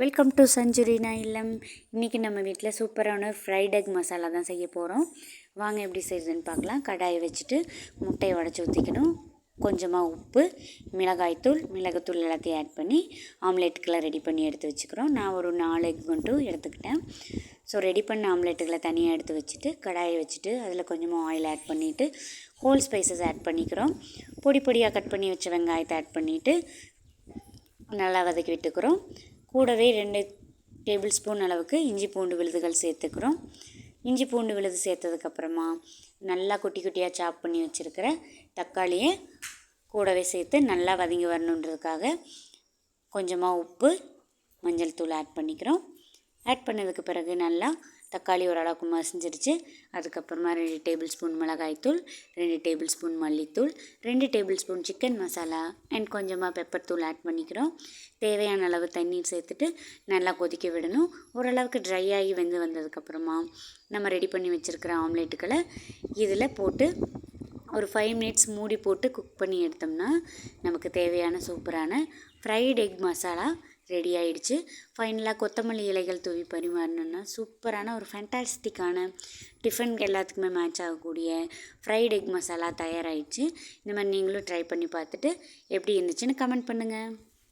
Welcome to சஞ்சுரினா இல்லம் இன்றைக்கி நம்ம வீட்டில் சூப்பரான ஃப்ரைட் எக் மசாலா தான் செய்ய போகிறோம் வாங்க எப்படி செய்யுதுன்னு பார்க்கலாம். கடாயை வச்சுட்டு முட்டையை உடச்சி ஊற்றிக்கணும் கொஞ்சமாக உப்பு மிளகாய்த்தூள் மிளகுத்தூள் எல்லாத்தையும் ஆட் பண்ணி ஆம்லேட்டுக்கெல்லாம் ரெடி பண்ணி எடுத்து வச்சுக்கிறோம். நான் ஒரு நாலு எக் மட்டும் எடுத்துக்கிட்டேன். ஸோ ரெடி பண்ண ஆம்லேட்டுகளை தனியாக எடுத்து வச்சுட்டு கடாயை வச்சுட்டு அதில் கொஞ்சமாக ஆயில் ஆட் பண்ணிவிட்டு ஹோல் ஸ்பைசஸ் ஆட் பண்ணிக்கிறோம். பொடி பொடியாக கட் பண்ணி வச்ச வெங்காயத்தை ஆட் பண்ணிவிட்டு நல்லா வதக்கி விட்டுக்கிறோம். கூடவே ரெண்டு டேபிள் ஸ்பூன் அளவுக்கு இஞ்சி பூண்டு விழுதுகள் சேர்த்துக்கிறோம். இஞ்சி பூண்டு விழுது சேர்த்ததுக்கப்புறமா நல்லா குட்டி குட்டியாக சாப் பண்ணி வச்சுருக்கிற தக்காளியை கூடவே சேர்த்து நல்லா வதங்கி வரணுன்றதுக்காக கொஞ்சமாக உப்பு மஞ்சள் தூள் ஆட் பண்ணிக்கிறோம். ஆட் பண்ணதுக்கு பிறகு நல்லா தக்காளி ஓரளவுக்கு மசிஞ்சிருச்சு. அதுக்கப்புறமா ரெண்டு டேபிள் ஸ்பூன் மிளகாய்த்தூள் ரெண்டு டேபிள் ஸ்பூன் மல்லித்தூள் ரெண்டு table spoon chicken masala and கொஞ்சமாக பெப்பர் தூள் ஆட் பண்ணிக்கிறோம். தேவையான அளவு தண்ணீர் சேர்த்துட்டு நல்லா கொதிக்க விடணும். ஓரளவுக்கு ட்ரை ஆகி வெந்து வந்ததுக்கப்புறமா நம்ம ரெடி பண்ணி வச்சுருக்கிற ஆம்லேட்டுகளை இதில் போட்டு ஒரு ஃபைவ் மினிட்ஸ் மூடி போட்டு குக் பண்ணி எடுத்தோம்னா நமக்கு தேவையான சூப்பரான ஃப்ரைட் எக் மசாலா ரெடி ஆயிடுச்சு. ஃபைனலாக கொத்தமல்லி இலைகள் தூவி பரிமாறணுன்னா சூப்பரான ஒரு ஃபேண்டாஸ்டிக்கான டிஃபன் எல்லாத்துக்குமே மேட்ச் ஆகக்கூடிய ஃப்ரைட் எக் மசாலா தயாராகிடுச்சு இந்த மாதிரி நீங்களும் ட்ரை பண்ணி பார்த்துட்டு எப்படி இருந்துச்சுன்னு கமெண்ட் பண்ணுங்கள்